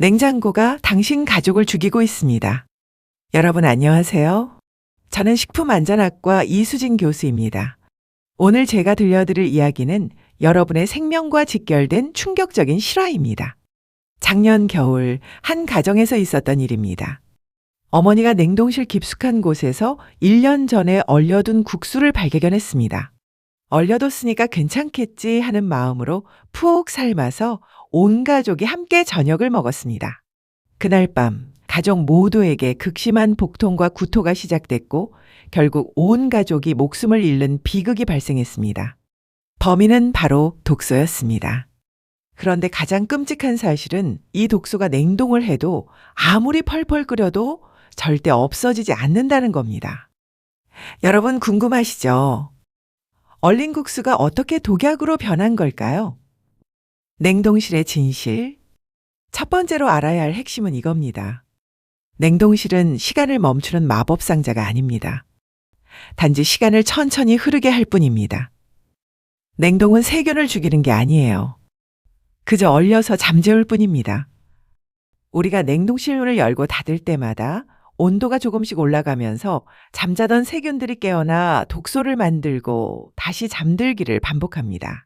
냉장고가 당신 가족을 죽이고 있습니다. 여러분 안녕하세요. 저는 식품안전학과 이수진 교수입니다. 오늘 제가 들려드릴 이야기는 여러분의 생명과 직결된 충격적인 실화입니다. 작년 겨울 한 가정에서 있었던 일입니다. 어머니가 냉동실 깊숙한 곳에서 1년 전에 얼려둔 국수를 발견했습니다. 얼려뒀으니까 괜찮겠지 하는 마음으로 푹 삶아서 온 가족이 함께 저녁을 먹었습니다. 그날 밤 가족 모두에게 극심한 복통과 구토가 시작됐고 결국 온 가족이 목숨을 잃는 비극이 발생했습니다. 범인은 바로 독소였습니다. 그런데 가장 끔찍한 사실은 이 독소가 냉동을 해도 아무리 펄펄 끓여도 절대 없어지지 않는다는 겁니다. 여러분 궁금하시죠? 얼린 국수가 어떻게 독약으로 변한 걸까요? 냉동실의 진실. 첫 번째로 알아야 할 핵심은 이겁니다. 냉동실은 시간을 멈추는 마법 상자가 아닙니다. 단지 시간을 천천히 흐르게 할 뿐입니다. 냉동은 세균을 죽이는 게 아니에요. 그저 얼려서 잠재울 뿐입니다. 우리가 냉동실 문을 열고 닫을 때마다 온도가 조금씩 올라가면서 잠자던 세균들이 깨어나 독소를 만들고 다시 잠들기를 반복합니다.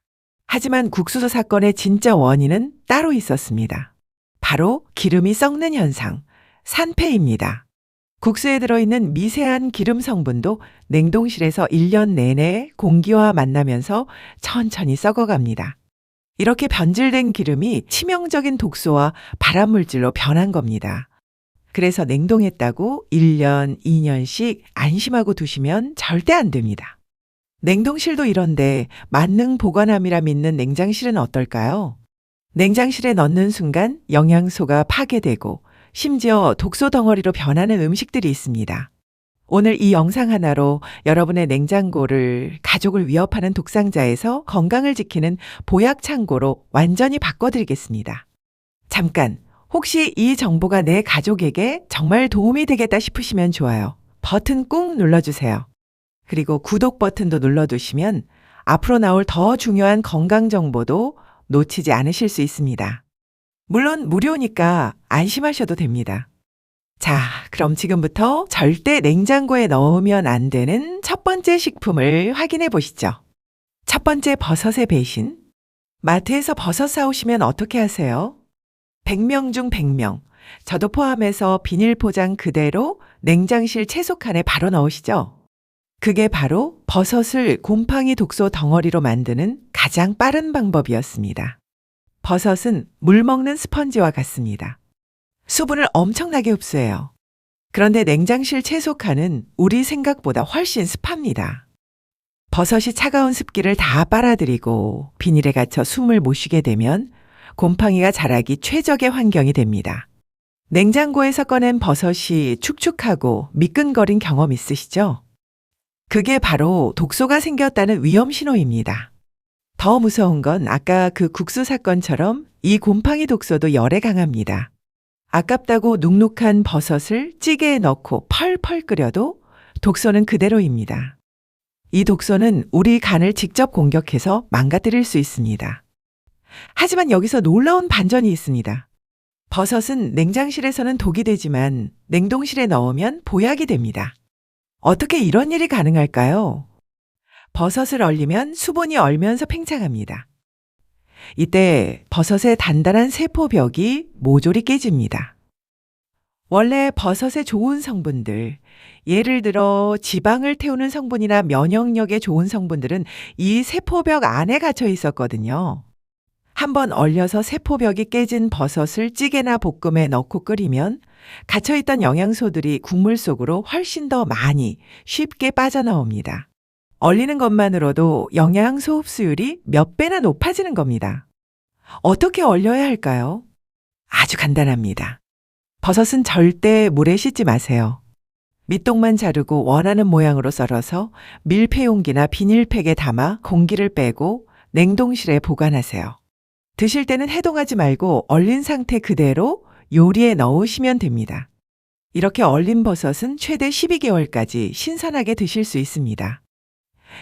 하지만 국수소 사건의 진짜 원인은 따로 있었습니다. 바로 기름이 썩는 현상, 산패입니다. 국수에 들어있는 미세한 기름 성분도 냉동실에서 1년 내내 공기와 만나면서 천천히 썩어갑니다. 이렇게 변질된 기름이 치명적인 독소와 발암물질로 변한 겁니다. 그래서 냉동했다고 1년, 2년씩 안심하고 두시면 절대 안 됩니다. 냉동실도 이런데 만능 보관함이라 믿는 냉장실은 어떨까요? 냉장실에 넣는 순간 영양소가 파괴되고 심지어 독소 덩어리로 변하는 음식들이 있습니다. 오늘 이 영상 하나로 여러분의 냉장고를 가족을 위협하는 독상자에서 건강을 지키는 보약 창고로 완전히 바꿔드리겠습니다. 잠깐, 혹시 이 정보가 내 가족에게 정말 도움이 되겠다 싶으시면 좋아요. 버튼 꾹 눌러주세요. 그리고 구독 버튼도 눌러두시면 앞으로 나올 더 중요한 건강 정보도 놓치지 않으실 수 있습니다. 물론 무료니까 안심하셔도 됩니다. 자, 그럼 지금부터 절대 냉장고에 넣으면 안 되는 첫 번째 식품을 확인해 보시죠. 첫 번째 버섯의 배신. 마트에서 버섯 사오시면 어떻게 하세요? 100명 중 100명. 저도 포함해서 비닐 포장 그대로 냉장실 채소칸에 바로 넣으시죠? 그게 바로 버섯을 곰팡이 독소 덩어리로 만드는 가장 빠른 방법이었습니다. 버섯은 물 먹는 스펀지와 같습니다. 수분을 엄청나게 흡수해요. 그런데 냉장실 채소칸은 우리 생각보다 훨씬 습합니다. 버섯이 차가운 습기를 다 빨아들이고 비닐에 갇혀 숨을 못 쉬게 되면 곰팡이가 자라기 최적의 환경이 됩니다. 냉장고에서 꺼낸 버섯이 축축하고 미끈거린 경험 있으시죠? 그게 바로 독소가 생겼다는 위험 신호입니다. 더 무서운 건 아까 그 국수 사건처럼 이 곰팡이 독소도 열에 강합니다. 아깝다고 눅눅한 버섯을 찌개에 넣고 펄펄 끓여도 독소는 그대로입니다. 이 독소는 우리 간을 직접 공격해서 망가뜨릴 수 있습니다. 하지만 여기서 놀라운 반전이 있습니다. 버섯은 냉장실에서는 독이 되지만 냉동실에 넣으면 보약이 됩니다. 어떻게 이런 일이 가능할까요? 버섯을 얼리면 수분이 얼면서 팽창합니다. 이때 버섯의 단단한 세포벽이 모조리 깨집니다. 원래 버섯의 좋은 성분들, 예를 들어 지방을 태우는 성분이나 면역력에 좋은 성분들은 이 세포벽 안에 갇혀 있었거든요. 한번 얼려서 세포벽이 깨진 버섯을 찌개나 볶음에 넣고 끓이면 갇혀있던 영양소들이 국물 속으로 훨씬 더 많이 쉽게 빠져나옵니다. 얼리는 것만으로도 영양소 흡수율이 몇 배나 높아지는 겁니다. 어떻게 얼려야 할까요? 아주 간단합니다. 버섯은 절대 물에 씻지 마세요. 밑동만 자르고 원하는 모양으로 썰어서 밀폐용기나 비닐팩에 담아 공기를 빼고 냉동실에 보관하세요. 드실 때는 해동하지 말고 얼린 상태 그대로 요리에 넣으시면 됩니다. 이렇게 얼린 버섯은 최대 12개월까지 신선하게 드실 수 있습니다.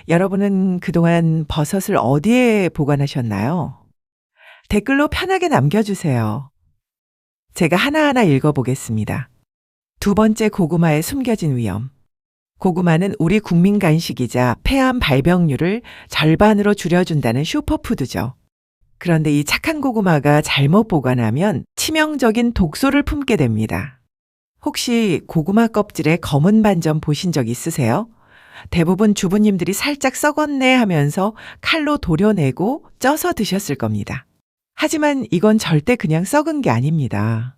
여러분은 그동안 버섯을 어디에 보관하셨나요? 댓글로 편하게 남겨주세요. 제가 하나하나 읽어보겠습니다. 두 번째 고구마의 숨겨진 위험. 고구마는 우리 국민 간식이자 폐암 발병률을 절반으로 줄여준다는 슈퍼푸드죠. 그런데 이 착한 고구마가 잘못 보관하면 치명적인 독소를 품게 됩니다. 혹시 고구마 껍질에 검은 반점 보신 적 있으세요? 대부분 주부님들이 살짝 썩었네 하면서 칼로 도려내고 쪄서 드셨을 겁니다. 하지만 이건 절대 그냥 썩은 게 아닙니다.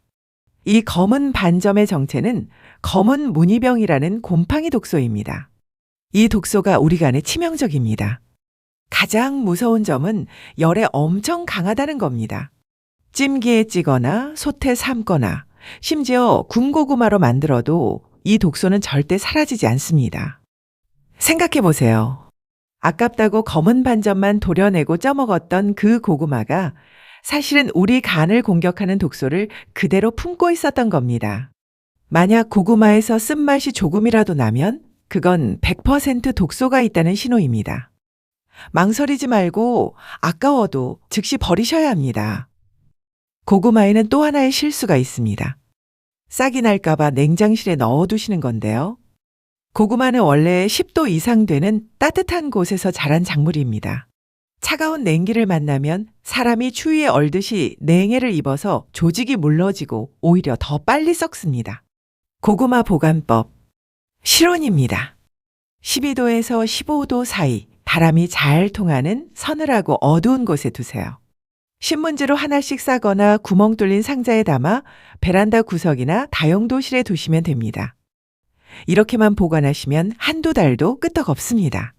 이 검은 반점의 정체는 검은 무늬병이라는 곰팡이 독소입니다. 이 독소가 우리 간에 치명적입니다. 가장 무서운 점은 열에 엄청 강하다는 겁니다. 찜기에 찌거나 솥에 삶거나 심지어 군고구마로 만들어도 이 독소는 절대 사라지지 않습니다. 생각해 보세요. 아깝다고 검은 반점만 도려내고 쪄먹었던 그 고구마가 사실은 우리 간을 공격하는 독소를 그대로 품고 있었던 겁니다. 만약 고구마에서 쓴맛이 조금이라도 나면 그건 100% 독소가 있다는 신호입니다. 망설이지 말고 아까워도 즉시 버리셔야 합니다. 고구마에는 또 하나의 실수가 있습니다. 싹이 날까봐 냉장실에 넣어두시는 건데요. 고구마는 원래 10도 이상 되는 따뜻한 곳에서 자란 작물입니다. 차가운 냉기를 만나면 사람이 추위에 얼듯이 냉해를 입어서 조직이 물러지고 오히려 더 빨리 썩습니다. 고구마 보관법. 실온입니다. 12도에서 15도 사이 바람이 잘 통하는 서늘하고 어두운 곳에 두세요. 신문지로 하나씩 싸거나 구멍 뚫린 상자에 담아 베란다 구석이나 다용도실에 두시면 됩니다. 이렇게만 보관하시면 한두 달도 끄떡 없습니다.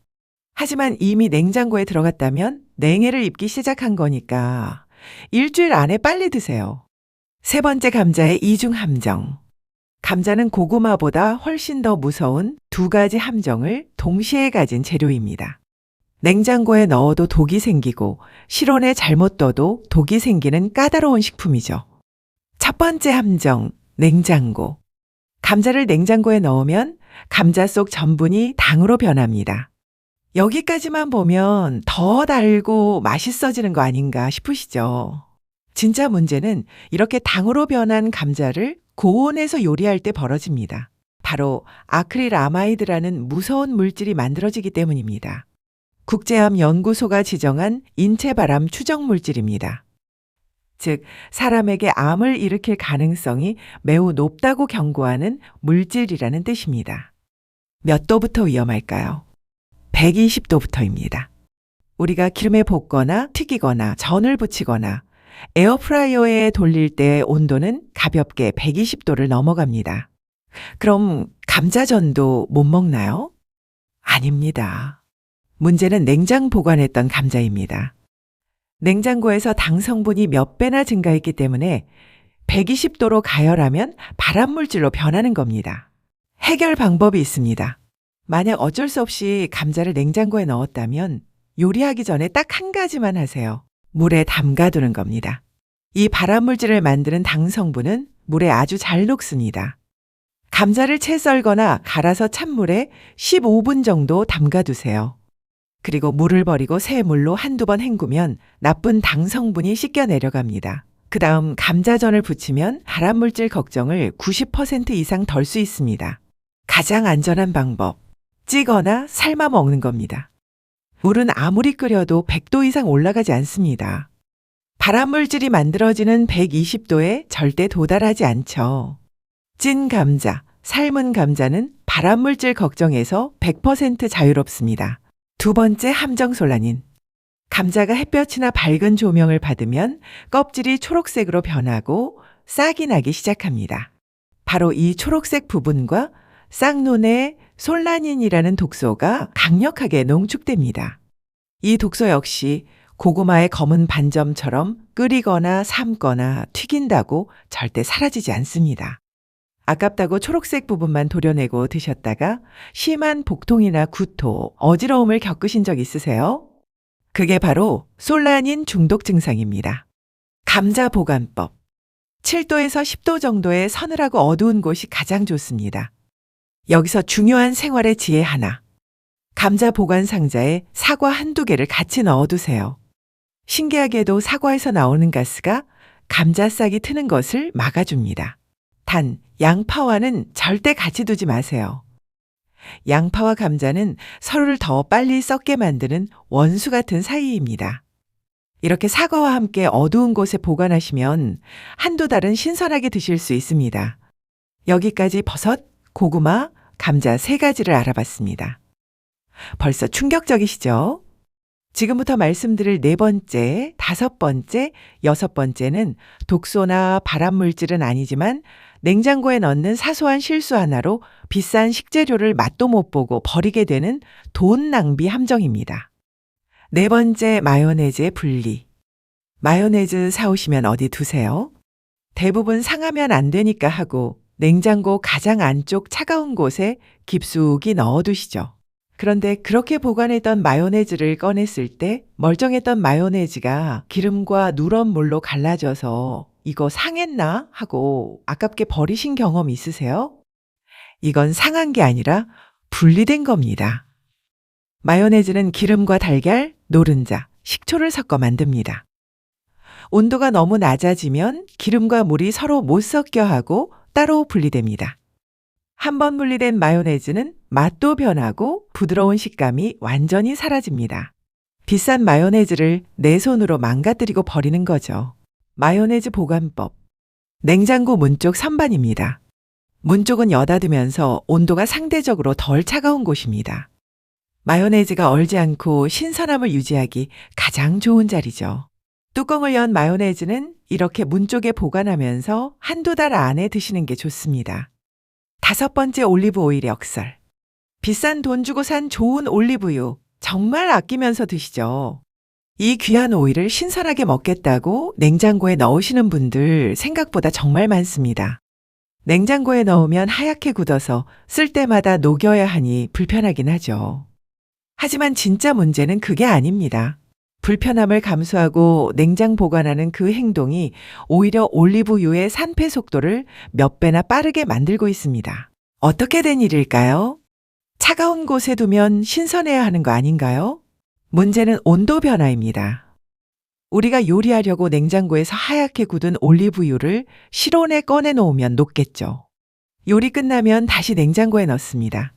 하지만 이미 냉장고에 들어갔다면 냉해를 입기 시작한 거니까 일주일 안에 빨리 드세요. 세 번째 감자의 이중 함정. 감자는 고구마보다 훨씬 더 무서운 두 가지 함정을 동시에 가진 재료입니다. 냉장고에 넣어도 독이 생기고 실온에 잘못 둬도 독이 생기는 까다로운 식품이죠. 첫 번째 함정, 냉장고. 감자를 냉장고에 넣으면 감자 속 전분이 당으로 변합니다. 여기까지만 보면 더 달고 맛있어지는 거 아닌가 싶으시죠? 진짜 문제는 이렇게 당으로 변한 감자를 고온에서 요리할 때 벌어집니다. 바로 아크릴아마이드라는 무서운 물질이 만들어지기 때문입니다. 국제암 연구소가 지정한 인체바람 추정 물질입니다. 즉, 사람에게 암을 일으킬 가능성이 매우 높다고 경고하는 물질이라는 뜻입니다. 몇 도부터 위험할까요? 120도부터입니다. 우리가 기름에 볶거나 튀기거나 전을 붙이거나 에어프라이어에 돌릴 때 온도는 가볍게 120도를 넘어갑니다. 그럼 감자전도 못 먹나요? 아닙니다. 문제는 냉장 보관했던 감자입니다. 냉장고에서 당 성분이 몇 배나 증가했기 때문에 120도로 가열하면 발암물질로 변하는 겁니다. 해결 방법이 있습니다. 만약 어쩔 수 없이 감자를 냉장고에 넣었다면 요리하기 전에 딱 한 가지만 하세요. 물에 담가두는 겁니다. 이 발암물질을 만드는 당 성분은 물에 아주 잘 녹습니다. 감자를 채 썰거나 갈아서 찬물에 15분 정도 담가두세요. 그리고 물을 버리고 새 물로 한두 번 헹구면 나쁜 당 성분이 씻겨 내려갑니다. 그 다음 감자전을 부치면 발암물질 걱정을 90% 이상 덜 수 있습니다. 가장 안전한 방법. 찌거나 삶아 먹는 겁니다. 물은 아무리 끓여도 100도 이상 올라가지 않습니다. 발암물질이 만들어지는 120도에 절대 도달하지 않죠. 찐 감자, 삶은 감자는 발암물질 걱정에서 100% 자유롭습니다. 두 번째 함정솔라닌. 감자가 햇볕이나 밝은 조명을 받으면 껍질이 초록색으로 변하고 싹이 나기 시작합니다. 바로 이 초록색 부분과 쌍눈의 솔라닌이라는 독소가 강력하게 농축됩니다. 이 독소 역시 고구마의 검은 반점처럼 끓이거나 삶거나 튀긴다고 절대 사라지지 않습니다. 아깝다고 초록색 부분만 도려내고 드셨다가 심한 복통이나 구토, 어지러움을 겪으신 적 있으세요? 그게 바로 솔라닌 중독 증상입니다. 감자 보관법. 7도에서 10도 정도의 서늘하고 어두운 곳이 가장 좋습니다. 여기서 중요한 생활의 지혜 하나. 감자 보관 상자에 사과 한두 개를 같이 넣어두세요. 신기하게도 사과에서 나오는 가스가 감자싹이 트는 것을 막아줍니다. 단, 양파와는 절대 같이 두지 마세요. 양파와 감자는 서로를 더 빨리 썩게 만드는 원수 같은 사이입니다. 이렇게 사과와 함께 어두운 곳에 보관하시면 한두 달은 신선하게 드실 수 있습니다. 여기까지 버섯, 고구마, 감자 세 가지를 알아봤습니다. 벌써 충격적이시죠? 지금부터 말씀드릴 네 번째, 다섯 번째, 여섯 번째는 독소나 발암물질은 아니지만 냉장고에 넣는 사소한 실수 하나로 비싼 식재료를 맛도 못 보고 버리게 되는 돈 낭비 함정입니다. 네 번째 마요네즈의 분리. 마요네즈 사오시면 어디 두세요? 대부분 상하면 안 되니까 하고 냉장고 가장 안쪽 차가운 곳에 깊숙이 넣어두시죠. 그런데 그렇게 보관했던 마요네즈를 꺼냈을 때 멀쩡했던 마요네즈가 기름과 누런 물로 갈라져서 이거 상했나 하고 아깝게 버리신 경험 있으세요? 이건 상한 게 아니라 분리된 겁니다. 마요네즈는 기름과 달걀, 노른자, 식초를 섞어 만듭니다. 온도가 너무 낮아지면 기름과 물이 서로 못 섞여 하고 따로 분리됩니다. 한번 분리된 마요네즈는 맛도 변하고 부드러운 식감이 완전히 사라집니다. 비싼 마요네즈를 내 손으로 망가뜨리고 버리는 거죠. 마요네즈 보관법. 냉장고 문쪽 선반입니다. 문 쪽은 여닫으면서 온도가 상대적으로 덜 차가운 곳입니다. 마요네즈가 얼지 않고 신선함을 유지하기 가장 좋은 자리죠. 뚜껑을 연 마요네즈는 이렇게 문 쪽에 보관하면서 한두 달 안에 드시는 게 좋습니다. 다섯 번째 올리브 오일 역설. 비싼 돈 주고 산 좋은 올리브유 정말 아끼면서 드시죠. 이 귀한 오일을 신선하게 먹겠다고 냉장고에 넣으시는 분들 생각보다 정말 많습니다. 냉장고에 넣으면 하얗게 굳어서 쓸 때마다 녹여야 하니 불편하긴 하죠. 하지만 진짜 문제는 그게 아닙니다. 불편함을 감수하고 냉장 보관하는 그 행동이 오히려 올리브유의 산패 속도를 몇 배나 빠르게 만들고 있습니다. 어떻게 된 일일까요? 차가운 곳에 두면 신선해야 하는 거 아닌가요? 문제는 온도 변화입니다. 우리가 요리하려고 냉장고에서 하얗게 굳은 올리브유를 실온에 꺼내 놓으면 녹겠죠. 요리 끝나면 다시 냉장고에 넣습니다.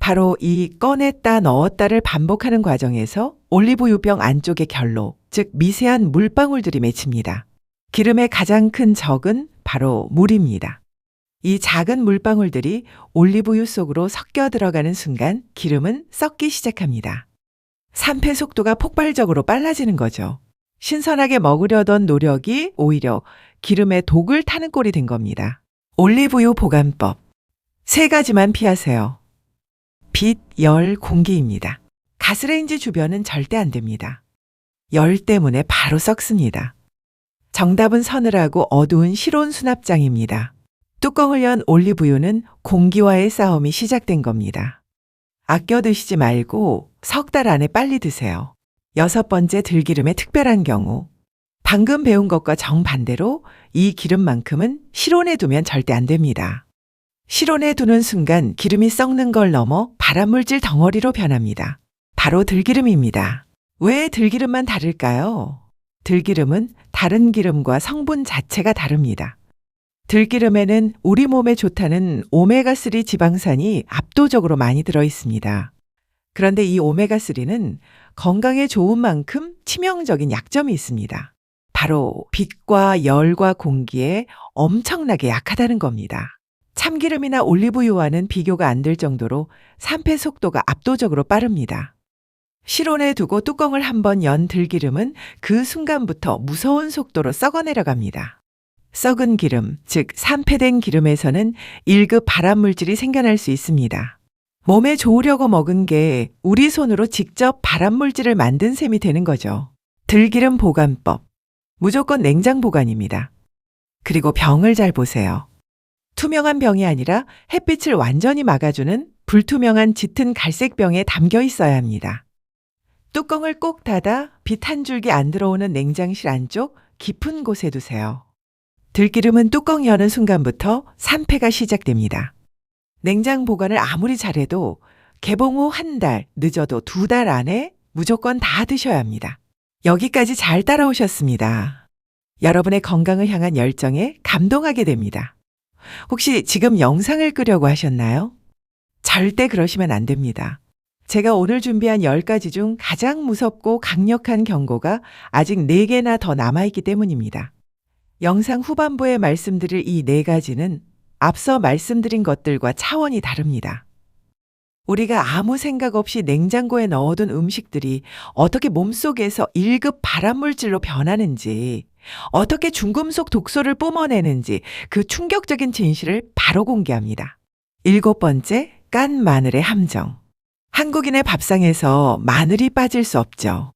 바로 이 꺼냈다 넣었다를 반복하는 과정에서 올리브유병 안쪽의 결로, 즉 미세한 물방울들이 맺힙니다. 기름의 가장 큰 적은 바로 물입니다. 이 작은 물방울들이 올리브유 속으로 섞여 들어가는 순간 기름은 썩기 시작합니다. 산패 속도가 폭발적으로 빨라지는 거죠. 신선하게 먹으려던 노력이 오히려 기름에 독을 타는 꼴이 된 겁니다. 올리브유 보관법. 세 가지만 피하세요. 빛, 열, 공기입니다. 가스레인지 주변은 절대 안 됩니다. 열 때문에 바로 썩습니다. 정답은 서늘하고 어두운 실온 수납장입니다. 뚜껑을 연 올리브유는 공기와의 싸움이 시작된 겁니다. 아껴 드시지 말고 석 달 안에 빨리 드세요. 여섯 번째 들기름의 특별한 경우. 방금 배운 것과 정반대로 이 기름만큼은 실온에 두면 절대 안 됩니다. 실온에 두는 순간 기름이 썩는 걸 넘어 발암물질 덩어리로 변합니다. 바로 들기름입니다. 왜 들기름만 다를까요? 들기름은 다른 기름과 성분 자체가 다릅니다. 들기름에는 우리 몸에 좋다는 오메가3 지방산이 압도적으로 많이 들어 있습니다. 그런데 이 오메가3는 건강에 좋은 만큼 치명적인 약점이 있습니다. 바로 빛과 열과 공기에 엄청나게 약하다는 겁니다. 참기름이나 올리브유와는 비교가 안 될 정도로 산패 속도가 압도적으로 빠릅니다. 실온에 두고 뚜껑을 한번 연 들기름은 그 순간부터 무서운 속도로 썩어 내려갑니다. 썩은 기름, 즉 산패된 기름에서는 1급 발암물질이 생겨날 수 있습니다. 몸에 좋으려고 먹은 게 우리 손으로 직접 발암물질을 만든 셈이 되는 거죠. 들기름 보관법. 무조건 냉장 보관입니다. 그리고 병을 잘 보세요. 투명한 병이 아니라 햇빛을 완전히 막아주는 불투명한 짙은 갈색 병에 담겨 있어야 합니다. 뚜껑을 꼭 닫아 빛 한 줄기 안 들어오는 냉장실 안쪽 깊은 곳에 두세요. 들기름은 뚜껑 여는 순간부터 산패가 시작됩니다. 냉장 보관을 아무리 잘해도 개봉 후 한 달, 늦어도 두 달 안에 무조건 다 드셔야 합니다. 여기까지 잘 따라오셨습니다. 여러분의 건강을 향한 열정에 감동하게 됩니다. 혹시 지금 영상을 끄려고 하셨나요? 절대 그러시면 안 됩니다. 제가 오늘 준비한 10가지 중 가장 무섭고 강력한 경고가 아직 4개나 더 남아있기 때문입니다. 영상 후반부에 말씀드릴 이 4가지는 앞서 말씀드린 것들과 차원이 다릅니다. 우리가 아무 생각 없이 냉장고에 넣어둔 음식들이 어떻게 몸속에서 1급 발암물질로 변하는지, 어떻게 중금속 독소를 뿜어내는지 그 충격적인 진실을 바로 공개합니다. 일곱 번째, 깐 마늘의 함정. 한국인의 밥상에서 마늘이 빠질 수 없죠.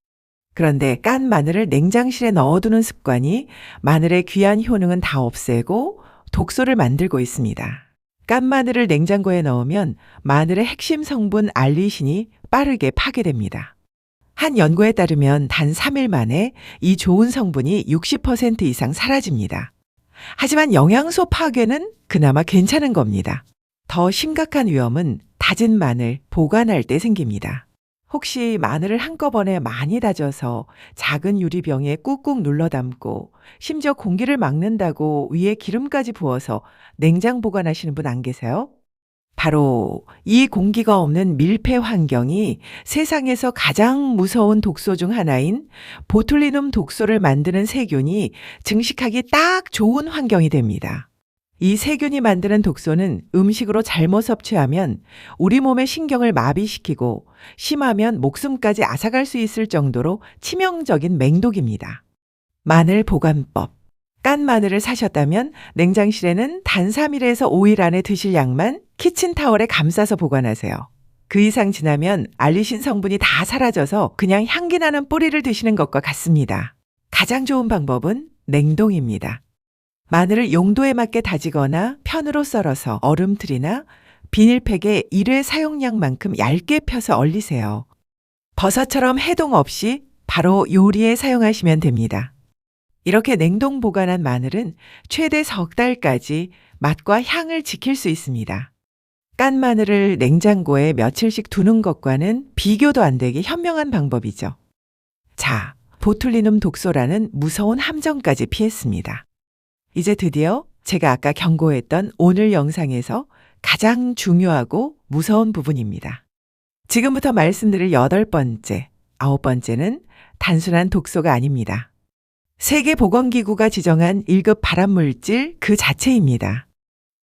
그런데 깐 마늘을 냉장실에 넣어두는 습관이 마늘의 귀한 효능은 다 없애고 독소를 만들고 있습니다. 깐 마늘을 냉장고에 넣으면 마늘의 핵심 성분 알리신이 빠르게 파괴됩니다. 한 연구에 따르면 단 3일 만에 이 좋은 성분이 60% 이상 사라집니다. 하지만 영양소 파괴는 그나마 괜찮은 겁니다. 더 심각한 위험은 다진 마늘 보관할 때 생깁니다. 혹시 마늘을 한꺼번에 많이 다져서 작은 유리병에 꾹꾹 눌러 담고 심지어 공기를 막는다고 위에 기름까지 부어서 냉장 보관하시는 분 안 계세요? 바로 이 공기가 없는 밀폐 환경이 세상에서 가장 무서운 독소 중 하나인 보툴리눔 독소를 만드는 세균이 증식하기 딱 좋은 환경이 됩니다. 이 세균이 만드는 독소는 음식으로 잘못 섭취하면 우리 몸의 신경을 마비시키고 심하면 목숨까지 앗아갈 수 있을 정도로 치명적인 맹독입니다. 마늘 보관법. 깐 마늘을 사셨다면 냉장실에는 단 3일에서 5일 안에 드실 양만 키친타월에 감싸서 보관하세요. 그 이상 지나면 알리신 성분이 다 사라져서 그냥 향기 나는 뿌리를 드시는 것과 같습니다. 가장 좋은 방법은 냉동입니다. 마늘을 용도에 맞게 다지거나 편으로 썰어서 얼음틀이나 비닐팩에 일회 사용량만큼 얇게 펴서 얼리세요. 버섯처럼 해동 없이 바로 요리에 사용하시면 됩니다. 이렇게 냉동 보관한 마늘은 최대 석 달까지 맛과 향을 지킬 수 있습니다. 깐 마늘을 냉장고에 며칠씩 두는 것과는 비교도 안 되게 현명한 방법이죠. 자, 보툴리눔 독소라는 무서운 함정까지 피했습니다. 이제 드디어 제가 아까 경고했던 오늘 영상에서 가장 중요하고 무서운 부분입니다. 지금부터 말씀드릴 여덟 번째, 아홉 번째는 단순한 독소가 아닙니다. 세계보건기구가 지정한 1급 발암물질 그 자체입니다.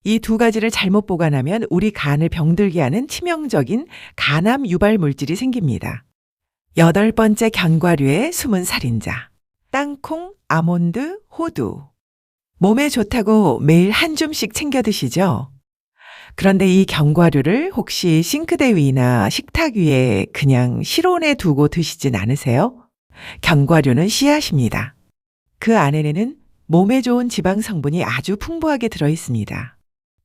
이 두 가지를 잘못 보관하면 우리 간을 병들게 하는 치명적인 간암 유발 물질이 생깁니다. 여덟 번째 견과류의 숨은 살인자. 땅콩, 아몬드, 호두. 몸에 좋다고 매일 한 줌씩 챙겨 드시죠? 그런데 이 견과류를 혹시 싱크대 위나 식탁 위에 그냥 실온에 두고 드시진 않으세요? 견과류는 씨앗입니다. 그 안에는 몸에 좋은 지방 성분이 아주 풍부하게 들어 있습니다.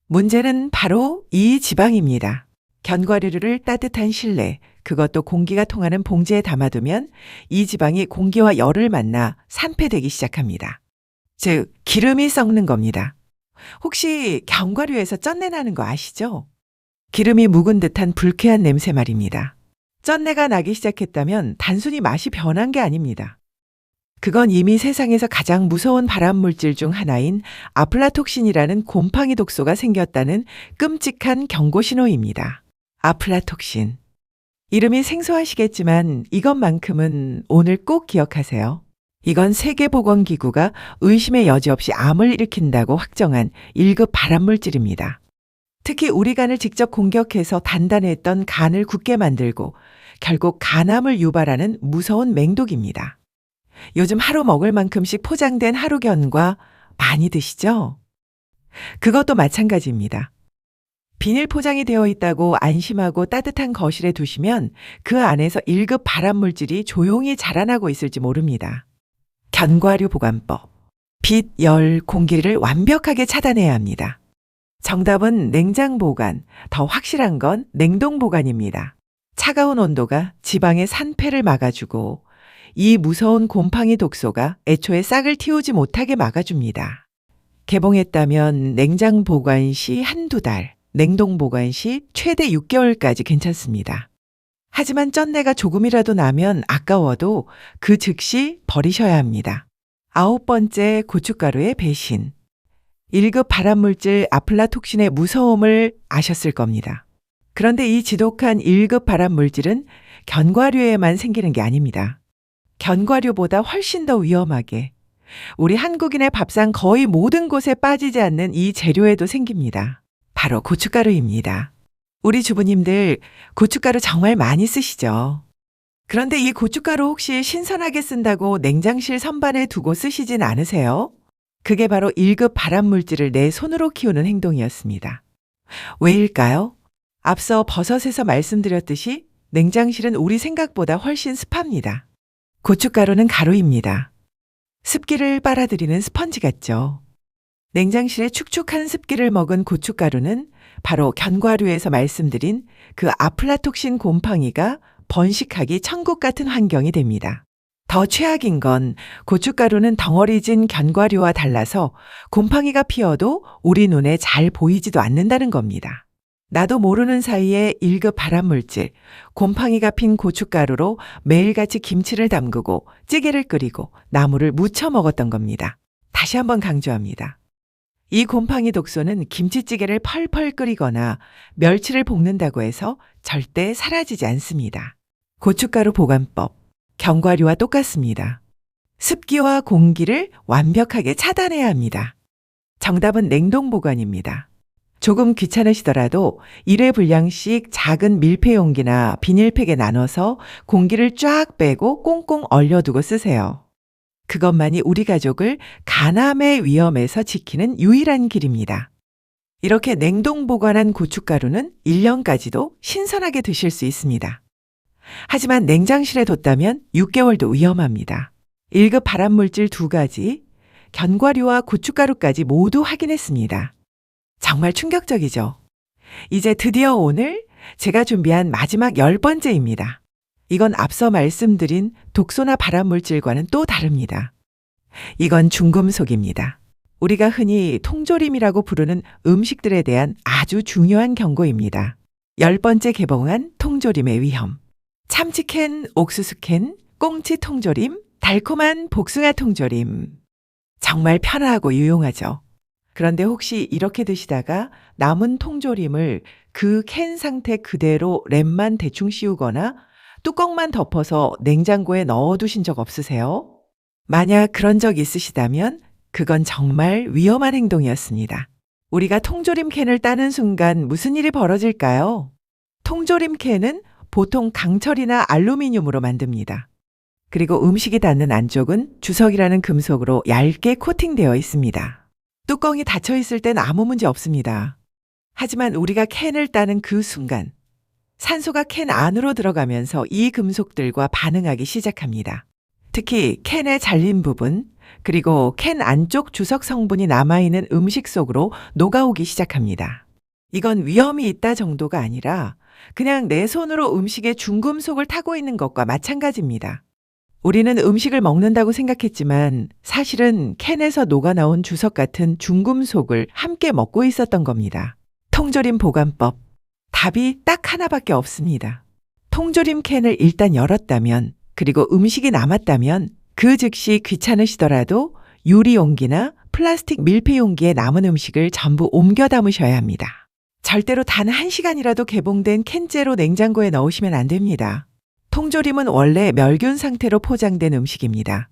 문제는 바로 이 지방입니다. 견과류를 따뜻한 실내, 그것도 공기가 통하는 봉지에 담아두면 이 지방이 공기와 열을 만나 산패되기 시작합니다. 즉, 기름이 썩는 겁니다. 혹시 견과류에서 쩐내 나는 거 아시죠? 기름이 묵은 듯한 불쾌한 냄새 말입니다. 쩐내가 나기 시작했다면 단순히 맛이 변한 게 아닙니다. 그건 이미 세상에서 가장 무서운 발암물질 중 하나인 아플라톡신이라는 곰팡이 독소가 생겼다는 끔찍한 경고 신호입니다. 아플라톡신. 이름이 생소하시겠지만 이것만큼은 오늘 꼭 기억하세요. 이건 세계보건기구가 의심의 여지 없이 암을 일으킨다고 확정한 1급 발암물질입니다. 특히 우리 간을 직접 공격해서 단단했던 간을 굳게 만들고 결국 간암을 유발하는 무서운 맹독입니다. 요즘 하루 먹을 만큼씩 포장된 하루견과 많이 드시죠? 그것도 마찬가지입니다. 비닐 포장이 되어 있다고 안심하고 따뜻한 거실에 두시면 그 안에서 1급 발암물질이 조용히 자라나고 있을지 모릅니다. 견과류 보관법. 빛, 열, 공기를 완벽하게 차단해야 합니다. 정답은 냉장 보관, 더 확실한 건 냉동 보관입니다. 차가운 온도가 지방의 산패를 막아주고 이 무서운 곰팡이 독소가 애초에 싹을 틔우지 못하게 막아줍니다. 개봉했다면 냉장 보관 시 한두 달, 냉동 보관 시 최대 6개월까지 괜찮습니다. 하지만 쩐내가 조금이라도 나면 아까워도 그 즉시 버리셔야 합니다. 아홉 번째 고춧가루의 배신. 1급 발암물질 아플라톡신의 무서움을 아셨을 겁니다. 그런데 이 지독한 1급 발암물질은 견과류에만 생기는 게 아닙니다. 견과류보다 훨씬 더 위험하게 우리 한국인의 밥상 거의 모든 곳에 빠지지 않는 이 재료에도 생깁니다. 바로 고춧가루입니다. 우리 주부님들 고춧가루 정말 많이 쓰시죠? 그런데 이 고춧가루 혹시 신선하게 쓴다고 냉장실 선반에 두고 쓰시진 않으세요? 그게 바로 1급 발암물질을 내 손으로 키우는 행동이었습니다. 왜일까요? 앞서 버섯에서 말씀드렸듯이 냉장실은 우리 생각보다 훨씬 습합니다. 고춧가루는 가루입니다. 습기를 빨아들이는 스펀지 같죠. 냉장실에 축축한 습기를 먹은 고춧가루는 바로 견과류에서 말씀드린 그 아플라톡신 곰팡이가 번식하기 천국 같은 환경이 됩니다. 더 최악인 건 고춧가루는 덩어리진 견과류와 달라서 곰팡이가 피어도 우리 눈에 잘 보이지도 않는다는 겁니다. 나도 모르는 사이에 1급 발암물질, 곰팡이가 핀 고춧가루로 매일같이 김치를 담그고 찌개를 끓이고 나물을 무쳐 먹었던 겁니다. 다시 한번 강조합니다. 이 곰팡이 독소는 김치찌개를 펄펄 끓이거나 멸치를 볶는다고 해서 절대 사라지지 않습니다. 고춧가루 보관법, 견과류와 똑같습니다. 습기와 공기를 완벽하게 차단해야 합니다. 정답은 냉동 보관입니다. 조금 귀찮으시더라도 1회 분량씩 작은 밀폐 용기나 비닐팩에 나눠서 공기를 쫙 빼고 꽁꽁 얼려두고 쓰세요. 그것만이 우리 가족을 간암의 위험에서 지키는 유일한 길입니다. 이렇게 냉동 보관한 고춧가루는 1년까지도 신선하게 드실 수 있습니다. 하지만 냉장실에 뒀다면 6개월도 위험합니다. 1급 발암물질 두 가지, 견과류와 고춧가루까지 모두 확인했습니다. 정말 충격적이죠. 이제 드디어 오늘 제가 준비한 마지막 열 번째입니다. 이건 앞서 말씀드린 독소나 발암물질과는 또 다릅니다. 이건 중금속입니다. 우리가 흔히 통조림이라고 부르는 음식들에 대한 아주 중요한 경고입니다. 열 번째 개봉한 통조림의 위험. 참치캔, 옥수수캔, 꽁치 통조림, 달콤한 복숭아 통조림. 정말 편하고 유용하죠. 그런데 혹시 이렇게 드시다가 남은 통조림을 그 캔 상태 그대로 랩만 대충 씌우거나 뚜껑만 덮어서 냉장고에 넣어두신 적 없으세요? 만약 그런 적 있으시다면 그건 정말 위험한 행동이었습니다. 우리가 통조림 캔을 따는 순간 무슨 일이 벌어질까요? 통조림 캔은 보통 강철이나 알루미늄으로 만듭니다. 그리고 음식이 닿는 안쪽은 주석이라는 금속으로 얇게 코팅되어 있습니다. 뚜껑이 닫혀 있을 땐 아무 문제 없습니다. 하지만 우리가 캔을 따는 그 순간 산소가 캔 안으로 들어가면서 이 금속들과 반응하기 시작합니다. 특히 캔의 잘린 부분, 그리고 캔 안쪽 주석 성분이 남아있는 음식 속으로 녹아오기 시작합니다. 이건 위험이 있다 정도가 아니라 그냥 내 손으로 음식에 중금속을 타고 있는 것과 마찬가지입니다. 우리는 음식을 먹는다고 생각했지만 사실은 캔에서 녹아나온 주석 같은 중금속을 함께 먹고 있었던 겁니다. 통조림 보관법. 답이 딱 하나밖에 없습니다. 통조림 캔을 일단 열었다면 그리고 음식이 남았다면 그 즉시 귀찮으시더라도 유리 용기나 플라스틱 밀폐 용기에 남은 음식을 전부 옮겨 담으셔야 합니다. 절대로 단 한 시간이라도 개봉된 캔째로 냉장고에 넣으시면 안 됩니다. 통조림은 원래 멸균 상태로 포장된 음식입니다.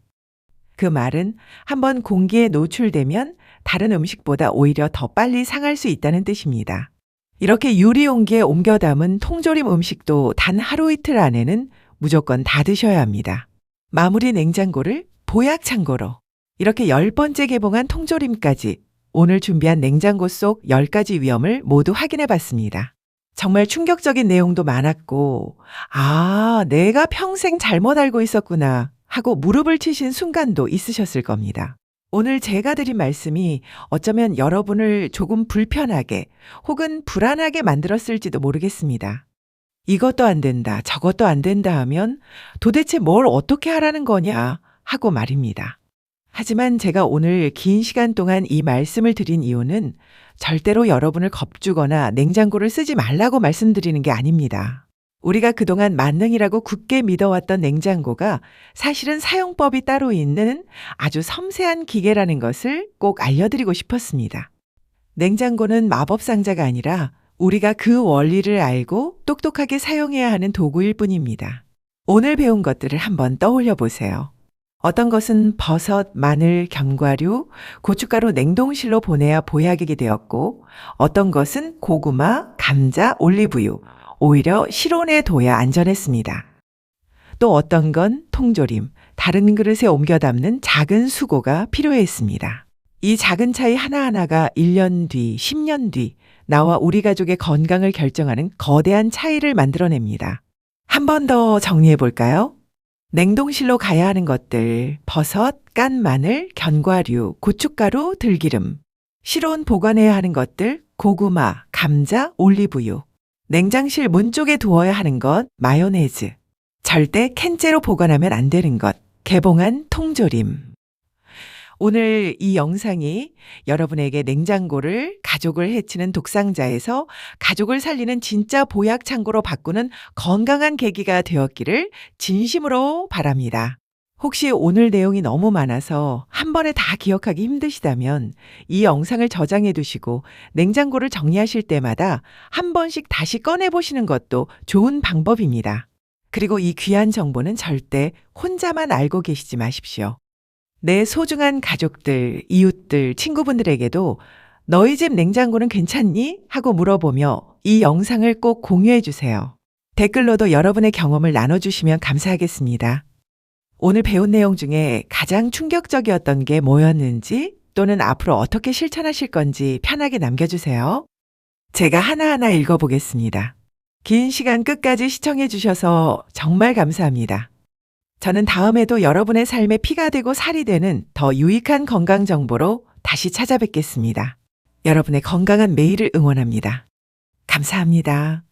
그 말은 한번 공기에 노출되면 다른 음식보다 오히려 더 빨리 상할 수 있다는 뜻입니다. 이렇게 유리 용기에 옮겨 담은 통조림 음식도 단 하루 이틀 안에는 무조건 다 드셔야 합니다. 마무리 냉장고를 보약 창고로 이렇게 열 번째 개봉한 통조림까지 오늘 준비한 냉장고 속 10가지 위험을 모두 확인해 봤습니다. 정말 충격적인 내용도 많았고, 아, 내가 평생 잘못 알고 있었구나 하고 무릎을 치신 순간도 있으셨을 겁니다. 오늘 제가 드린 말씀이 어쩌면 여러분을 조금 불편하게 혹은 불안하게 만들었을지도 모르겠습니다. 이것도 안 된다, 저것도 안 된다 하면 도대체 뭘 어떻게 하라는 거냐 하고 말입니다. 하지만 제가 오늘 긴 시간 동안 이 말씀을 드린 이유는 절대로 여러분을 겁주거나 냉장고를 쓰지 말라고 말씀드리는 게 아닙니다. 우리가 그동안 만능이라고 굳게 믿어왔던 냉장고가 사실은 사용법이 따로 있는 아주 섬세한 기계라는 것을 꼭 알려드리고 싶었습니다. 냉장고는 마법 상자가 아니라 우리가 그 원리를 알고 똑똑하게 사용해야 하는 도구일 뿐입니다. 오늘 배운 것들을 한번 떠올려 보세요. 어떤 것은 버섯, 마늘, 견과류, 고춧가루 냉동실로 보내야 보약이게 되었고, 어떤 것은 고구마, 감자, 올리브유, 오히려 실온에 둬야 안전했습니다. 또 어떤 건 통조림, 다른 그릇에 옮겨 담는 작은 수고가 필요했습니다. 이 작은 차이 하나하나가 1년 뒤, 10년 뒤, 나와 우리 가족의 건강을 결정하는 거대한 차이를 만들어냅니다. 한 번 더 정리해 볼까요? 냉동실로 가야 하는 것들, 버섯, 깐 마늘, 견과류, 고춧가루, 들기름. 실온 보관해야 하는 것들, 고구마, 감자, 올리브유. 냉장실 문 쪽에 두어야 하는 것, 마요네즈. 절대 캔째로 보관하면 안 되는 것, 개봉한 통조림. 오늘 이 영상이 여러분에게 냉장고를 가족을 해치는 독상자에서 가족을 살리는 진짜 보약 창고로 바꾸는 건강한 계기가 되었기를 진심으로 바랍니다. 혹시 오늘 내용이 너무 많아서 한 번에 다 기억하기 힘드시다면 이 영상을 저장해 두시고 냉장고를 정리하실 때마다 한 번씩 다시 꺼내 보시는 것도 좋은 방법입니다. 그리고 이 귀한 정보는 절대 혼자만 알고 계시지 마십시오. 내 소중한 가족들, 이웃들, 친구분들에게도 너희 집 냉장고는 괜찮니? 하고 물어보며 이 영상을 꼭 공유해 주세요. 댓글로도 여러분의 경험을 나눠주시면 감사하겠습니다. 오늘 배운 내용 중에 가장 충격적이었던 게 뭐였는지 또는 앞으로 어떻게 실천하실 건지 편하게 남겨주세요. 제가 하나하나 읽어보겠습니다. 긴 시간 끝까지 시청해 주셔서 정말 감사합니다. 저는 다음에도 여러분의 삶에 피가 되고 살이 되는 더 유익한 건강 정보로 다시 찾아뵙겠습니다. 여러분의 건강한 매일을 응원합니다. 감사합니다.